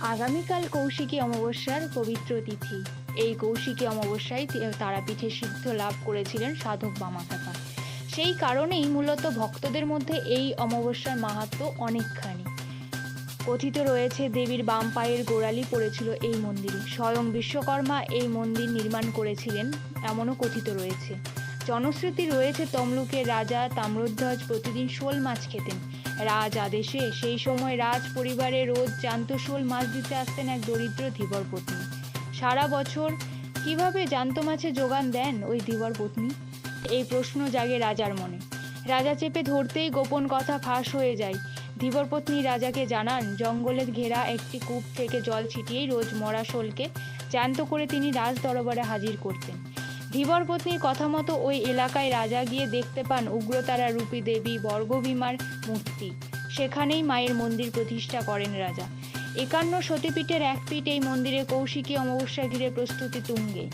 আগামীকাল কৌশিকী অমাবস্যার পবিত্র তিথি। এই কৌশিকী অমাবস্যায় তারাপীঠে সিদ্ধ লাভ করেছিলেন সাধক বামাখ্যাপা সেই কারণেই মূলত ভক্তদের মধ্যে এই অমাবস্যার মাহাত্ম্য অনেকখানি। কথিত রয়েছে, দেবীর বাম পায়ের গোড়ালি পড়েছিল এই মন্দিরে। স্বয়ং বিশ্বকর্মা এই মন্দির নির্মাণ করেছিলেন, এমনও কথিত রয়েছে। জনশ্রুতি রয়েছে, তমলুকের রাজা তাম্রধ্বজ প্রতিদিন শোল মাছ খেতেন। রাজ আদেশে সেই সময় রাজ পরিবারে রোজ জ্যান্ত শোল মাছ দিতে আসতেন এক দরিদ্র ধীবর পত্নী। সারা বছর কীভাবে জ্যান্ত মাছের যোগান দেন ওই ধীবর পত্নী? এই প্রশ্ন জাগে রাজার মনে। রাজা চেপে ধরতেই গোপন কথা ফাঁস হয়ে যায়। ধীবর পত্নী রাজাকে জানান, জঙ্গলের ঘেরা একটি কূপ থেকে জল ছিটিয়েই রোজ মরা শোলকে জ্যান্ত করে তিনি রাজ দরবারে হাজির করতেন। ধীবর পত্নীর কথা মতো ওই এলাকায় রাজা গিয়ে দেখতে পান উগ্রতারা রূপী দেবী বর্গভীমার মূর্তি। সেখানেই মায়ের মন্দির প্রতিষ্ঠা করেন রাজা। একান্ন সতীপীঠের এক পীঠ এই মন্দিরে কৌশিকী অমাবস্যা ঘিরে প্রস্তুতি তুঙ্গে।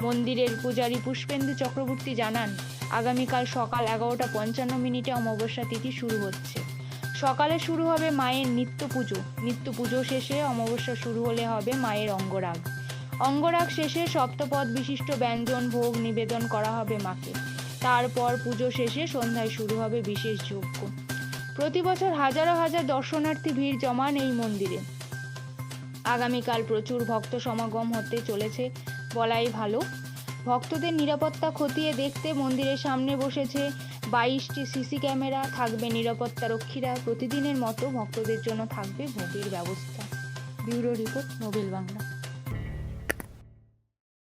মন্দিরের পূজারী পুষ্পেন্দু চক্রবর্তী জানান, আগামীকাল সকাল এগারোটা পঞ্চান্ন মিনিটে অমাবস্যা তিথি শুরু হচ্ছে। সকালে শুরু হবে মায়ের নিত্য পুজো নিত্য পুজো শেষে অমাবস্যা শুরু হলে হবে মায়ের অঙ্গরাগ। অঙ্গরাগ শেষে সপ্তপদ বিশিষ্ট ব্যঞ্জন ভোগ নিবেদন করা হবে মাকে। তারপর পুজো শেষে সন্ধ্যায় শুরু হবে বিশেষ যজ্ঞ। প্রতি বছর হাজারো হাজার দর্শনার্থী ভিড় জমান এই মন্দিরে। আগামীকাল প্রচুর ভক্ত সমাগম হতে চলেছে, বলাই ভালো। ভক্তদের নিরাপত্তা খতিয়ে দেখতে মন্দিরের সামনে বসেছে বাইশটি সিসি ক্যামেরা, থাকবে নিরাপত্তা রক্ষীরা, প্রতিদিনের মতো ভক্তদের জন্য থাকবে ভোগের ব্যবস্থা। Bureau report Nobel Bangla.